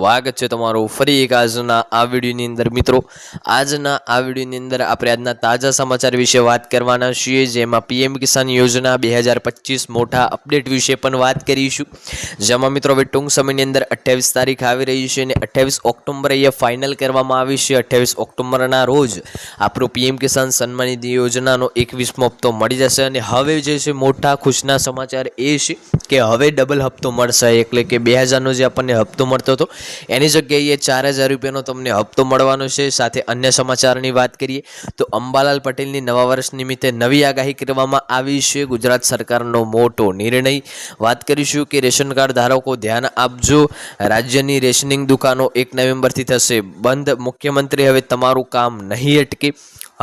સ્વાગત છે તમારું. ફરી એક આજના આ વિડીયોની અંદર, મિત્રો. આજના આ વિડીયોની અંદર આપણે આજના તાજા સમાચાર વિશે વાત કરવાના છીએ, જેમાં પીએમ કિસાન યોજના બે હજાર પચીસ મોટા અપડેટ વિશે પણ વાત કરીશું. જેમાં, મિત્રો, હવે ટૂંક સમયની અંદર અઠ્યાવીસ તારીખ આવી રહી છે અને અઠ્યાવીસ ઓક્ટોબર એ ફાઇનલ કરવામાં આવી છે. અઠ્યાવીસ ઓક્ટોબરના રોજ આપણું પીએમ કિસાન સન્માન નિધિ યોજનાનો એકવીસમો હપ્તો મળી જશે અને હવે જે છે મોટા ખુશના સમાચાર એ છે કે હવે ડબલ હપ્તો મળશે. એટલે કે બે હજારનો જે આપણને હપ્તો મળતો હતો, એની જગ્યાએ ચાર હજાર રૂપિયાનો તમને હપ્તો મળવાનો છે. સાથે અન્ય સમાચારની વાત કરીએ, તો અંબાલાલ પટેલની નવા વર્ષ નિમિત્તે નવી આગાહી કરવામાં આવી છે. ગુજરાત સરકારનો મોટો નિર્ણય. વાત કરીશું કે રેશન કાર્ડ ધારકો, ધ્યાન આપજો. રાજ્યની રેશનિંગ દુકાનો એક નવેમ્બરથી થશે બંધ. મુખ્યમંત્રી હવે તમારું કામ નહીં અટકે.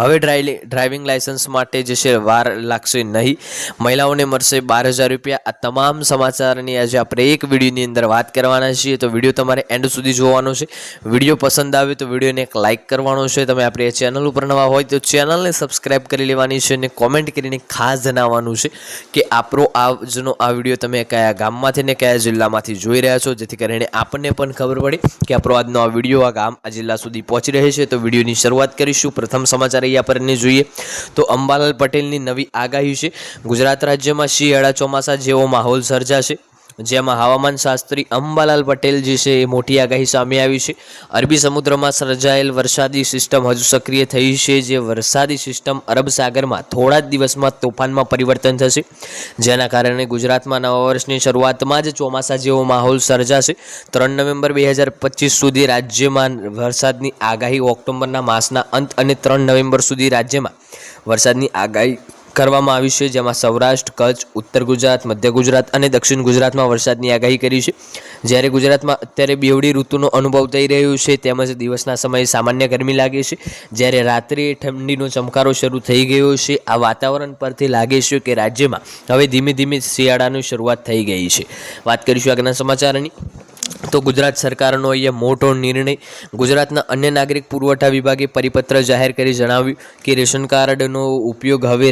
હવે ડ્રાઇવિંગ ડ્રાઇવિંગ લાયસન્સ માટે જે છે વાર લાગશે નહીં. મહિલાઓને મળશે બાર હજાર રૂપિયા. આ તમામ સમાચારની આજે આપણે એક વિડીયોની અંદર વાત કરવાના છીએ. તો વીડિયો તમારે એન્ડ સુધી જોવાનો છે. વીડિયો પસંદ આવે તો વિડીયોને એક લાઇક કરવાનો છે. તમે આપણી ચેનલ ઉપર નવા હોય તો ચેનલને સબસ્ક્રાઇબ કરી લેવાની છે અને કોમેન્ટ કરીને ખાસ જણાવવાનું છે કે આપણો આજનો આ વીડિયો તમે કયા ગામમાંથી ને કયા જિલ્લામાંથી જોઈ રહ્યા છો? જેથી કરીને આપણને પણ ખબર પડે કે આપણો આજનો આ વીડિયો આ ગામ, આ જિલ્લા સુધી પહોંચી રહે છે. તો વિડીયોની શરૂઆત કરીશું. પ્રથમ સમાચાર અહીંયા પરને જોઈએ તો અંબાલાલ પટેલની નવી આગાહી છે. ગુજરાત રાજ્યમાં શિયાળા ચોમાસા જેવો માહોલ સર્જાશે. જેમાં હવામાન શાસ્ત્રી અંબાલાલ પટેલ જે છે, એ મોટી આગાહી સામે આવી છે. અરબી સમુદ્રમાં સર્જાયેલ વરસાદી સિસ્ટમ હજુ સક્રિય થઈ છે, જે વરસાદી સિસ્ટમ અરબ સાગરમાં થોડા જ દિવસમાં તોફાનમાં પરિવર્તન થશે. જેના કારણે ગુજરાતમાં નવા વર્ષની શરૂઆતમાં જ ચોમાસા જેવો માહોલ સર્જાશે. ત્રણ નવેમ્બર બે હજાર પચીસ સુધી રાજ્યમાં વરસાદની આગાહી ઓક્ટોબરના માસના અંત અને ત્રણ નવેમ્બર સુધી રાજ્યમાં વરસાદની આગાહી કરવામાં આવી છે, જેમાં સૌરાષ્ટ્ર, કચ્છ, ઉત્તર ગુજરાત, મધ્ય ગુજરાત અને દક્ષિણ ગુજરાતમાં વરસાદની આગાહી કરી છે. જ્યારે ગુજરાતમાં અત્યારે બેવડી ઋતુનો અનુભવ થઈ રહ્યો છે, તેમજ દિવસના સમયે સામાન્ય ગરમી લાગે છે. જ્યારે રાત્રે ઠંડીનો ચમકારો શરૂ થઈ ગયો છે, આ વાતાવરણ પરથી લાગે છે કે રાજ્યમાં હવે ધીમે ધીમે શિયાળાની શરૂઆત થઈ ગઈ છે. વાત કરીશું આગળના સમાચારની. તો ગુજરાત સરકારનો અહીંયા મોટો નિર્ણય ગુજરાતના અન્ય નાગરિક પુરવઠા વિભાગે પરિપત્ર જાહેર કરી જણાવ્યું કે રેશન કાર્ડનો ઉપયોગ હવે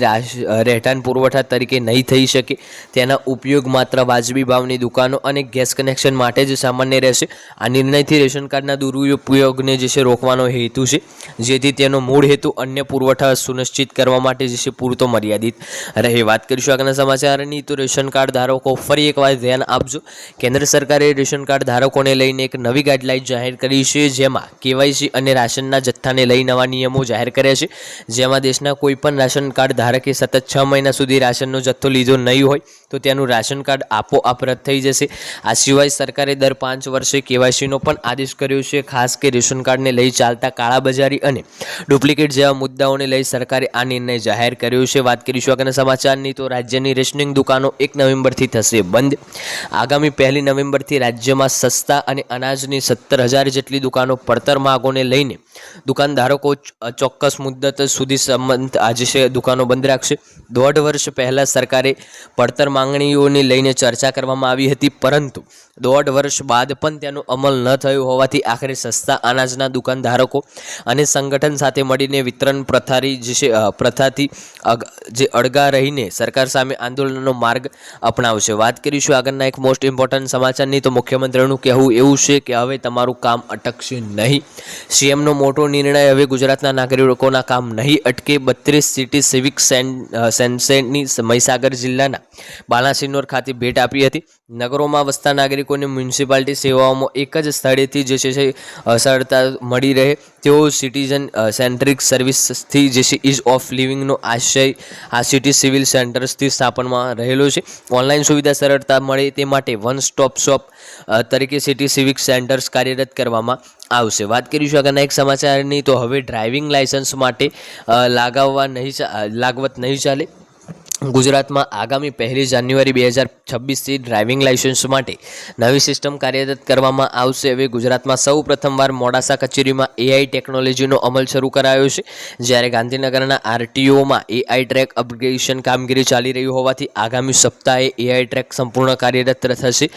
રહેઠાણ પુરવઠા તરીકે નહીં થઈ શકે. તેના ઉપયોગ માત્ર વાજબી ભાવની દુકાનો અને ગેસ કનેક્શન માટે જ સામાન્ય રહેશે. આ નિર્ણયથી રેશન કાર્ડના દુરુપયોગને જે છે રોકવાનો હેતુ છે, જેથી તેનો મૂળ હેતુ અન્ય પુરવઠા સુનિશ્ચિત કરવા માટે જે છે પૂરતો મર્યાદિત રહે. વાત કરીશું આગળના સમાચારની, તો રેશન કાર્ડ ધારકો ફરી એકવાર ધ્યાન આપજો. કેન્દ્ર સરકારે રેશન કાર્ડ ધારકોને લઈને એક નવી ગાઈડલાઇન જાહેર કરી છે, જેમાં કેવાયસી અને રાશનના જથ્થાને લઈ નવા નિયમો જાહેર કર્યા છે. જેમાં દેશના કોઈપણ રાશન કાર્ડ ધારકે સતત છ મહિના સુધી રાશનનો જથ્થો લીધો નહીં હોય તો તેનું રાશન કાર્ડ આપોઆપ રદ થઈ જશે. આ સિવાય સરકારે દર પાંચ વર્ષે કેવાયસીનો પણ આદેશ કર્યો છે, ખાસ કે રેશન કાર્ડને લઈ ચાલતા કાળાબજારી અને ડુપ્લિકેટ જેવા મુદ્દાઓને લઈ સરકારે આ નિર્ણય જાહેર કર્યો છે. વાત કરીશું આગળના સમાચારની, તો રાજ્યની રેશનિંગ દુકાનો એક નવેમ્બરથી થશે બંધ. આગામી પહેલી નવેમ્બરથી રાજ્યમાં સસ્તા અને અનાજની સત્તર હજાર જેટલી દુકાનો પડતર માગોને લઈને દુકાનધારકો ચોક્કસ મુદ્દત સુધી સંબંધ આજે છે દુકાનો બંધ રાખશે. દોઢ વર્ષ પહેલાં સરકારે પડતર માંગણીઓને લઈને ચર્ચા કરવામાં આવી હતી પરંતુ દોઢ વર્ષ બાદ પણ તેનો અમલ ન થયો હોવાથી આખરે સસ્તા અનાજના દુકાનધારકો અને સંગઠન સાથે મળીને વિતરણ પ્રથારી જે પ્રથાથી જે અળગા રહીને સરકાર સામે આંદોલનનો માર્ગ અપનાવશે. વાત કરીશું આગળના એક મોસ્ટ ઇમ્પોર્ટન્ટ સમાચારની. તો મુખ્યમંત્રીનું કહેવું એવું છે કે હવે તમારું કામ અટકશે નહીં. સીએમનો મોટો નિર્ણય હવે ગુજરાતના નાગરિકોના કામ નહીં અટકે. બત્રીસ સિટી સિવિક સેન્સેટની મહીસાગર જિલ્લાના બાલાસિનોર ખાતે ભેટ આપી હતી. નગરોમાં વસતા નાગરિકોને મ્યુનિસિપાલિટી સેવાઓમાં એક જ સ્થળેથી જે છે સરળતા મળી રહે, તેઓ સિટીઝન સેન્ટ્રિક સર્વિસથી જે છે ઇઝ ઓફ લિવિંગનો આશય આ સિટી સિવિલ સેન્ટર્સથી સ્થાપનમાં રહેલો છે. ઓનલાઈન સુવિધા સરળતા મળે તે માટે વન સ્ટોપ શોપ તરીકે સિટી સિવિક સેન્ટર્સ કાર્યરત કરવામાં આવશે. વાત કરીશું આગળના એક સમાચારની, તો હવે ડ્રાઇવિંગ લાયસન્સ માટે લાગાવવા નહીં લાગવત નહીં ચાલે. ગુજરાતમાં આગામી પહેલી જાન્યુઆરી બે હજાર છવ્વીસથી ડ્રાઇવિંગ લાઇસન્સ માટે નવી સિસ્ટમ કાર્યરત કરવામાં આવશે. હવે ગુજરાતમાં સૌ પ્રથમવાર મોડાસા કચેરીમાં એઆઈ ટેકનોલોજીનો અમલ શરૂ કરાયો છે. જ્યારે ગાંધીનગરના આરટીઓમાં એઆઈ ટ્રેક અપગ્રેડેશન કામગીરી ચાલી રહી હોવાથી આગામી સપ્તાહે એઆઈ ટ્રેક સંપૂર્ણ કાર્યરત થશે.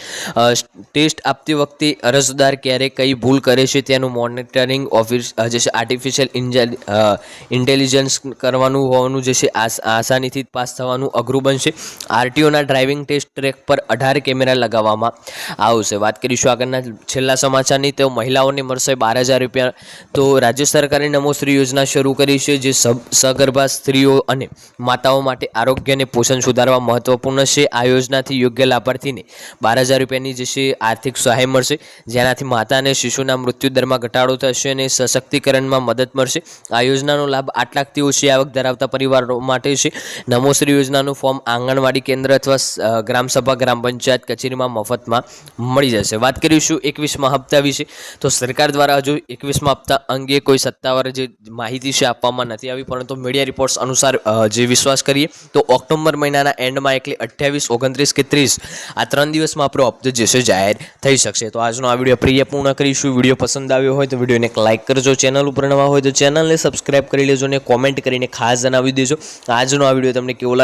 ટેસ્ટ આપતી વખતે અરજદાર ક્યારે કઈ ભૂલ કરે છે તેનું મોનિટરિંગ ઓફિસ જે છે આર્ટિફિશિયલ ઇન્ટેલિજન્સ કરવાનું હોવાનું જે છે આસાનીથી પાસ થવા થવાનું અઘરું બનશે. આરટીઓના ડ્રાઇવિંગ ટેસ્ટ ટ્રેક પર અઢાર કેમેરા લગાવવામાં આવશે. વાત કરીશું આગળના છેલ્લા સમાચારની. તો મહિલાઓને મળશે બાર હજાર રૂપિયા. તો રાજ્ય સરકારે નમોશ્રી યોજના શરૂ કરી છે, જે સગર્ભા સ્ત્રીઓ અને માતાઓ માટે આરોગ્ય અને પોષણ સુધારવા મહત્વપૂર્ણ છે. આ યોજનાથી યોગ્ય લાભાર્થીને બાર હજાર રૂપિયાની જે છે આર્થિક સહાય મળશે. જેનાથી માતા અને શિશુના મૃત્યુદરમાં ઘટાડો થશે અને સશક્તિકરણમાં મદદ મળશે. આ યોજનાનો લાભ આઠ લાખથી ઓછી આવક ધરાવતા પરિવારો માટે છે. નમોશ્રી યોજનાનું ફોર્મ આંગણવાડી કેન્દ્ર અથવા ગ્રામસભા, ગ્રામ પંચાયત કચેરીમાં મફતમાં મળી જશે. વાત કરીશું એકવીસમાં હપ્તા વિશે? તો સરકાર દ્વારા હજુ એકવીસમાં હપ્તા અંગે કોઈ સત્તાવાર જે માહિતી છે આપવામાં નથી આવી, પરંતુ મીડિયા રિપોર્ટ્સ અનુસાર જે વિશ્વાસ કરીએ, તો ઓક્ટોબર મહિનાના એન્ડમાં એટલે અઠ્યાવીસ, ઓગણત્રીસ કે ત્રીસ, આ ત્રણ દિવસમાં આપણો હપ્તો જે છે જાહેર થઈ શકશે. તો આજનો આ વીડિયો પ્રિય પૂર્ણ કરીશું. વીડિયો પસંદ આવ્યો હોય તો વિડીયોને એક લાઇક કરજો. ચેનલ ઉપર નવા હોય તો ચેનલને સબસ્ક્રાઇબ કરી લેજો અને કોમેન્ટ કરીને ખાસ જણાવી દેજો. આજનો આ વીડિયો તમને કેવો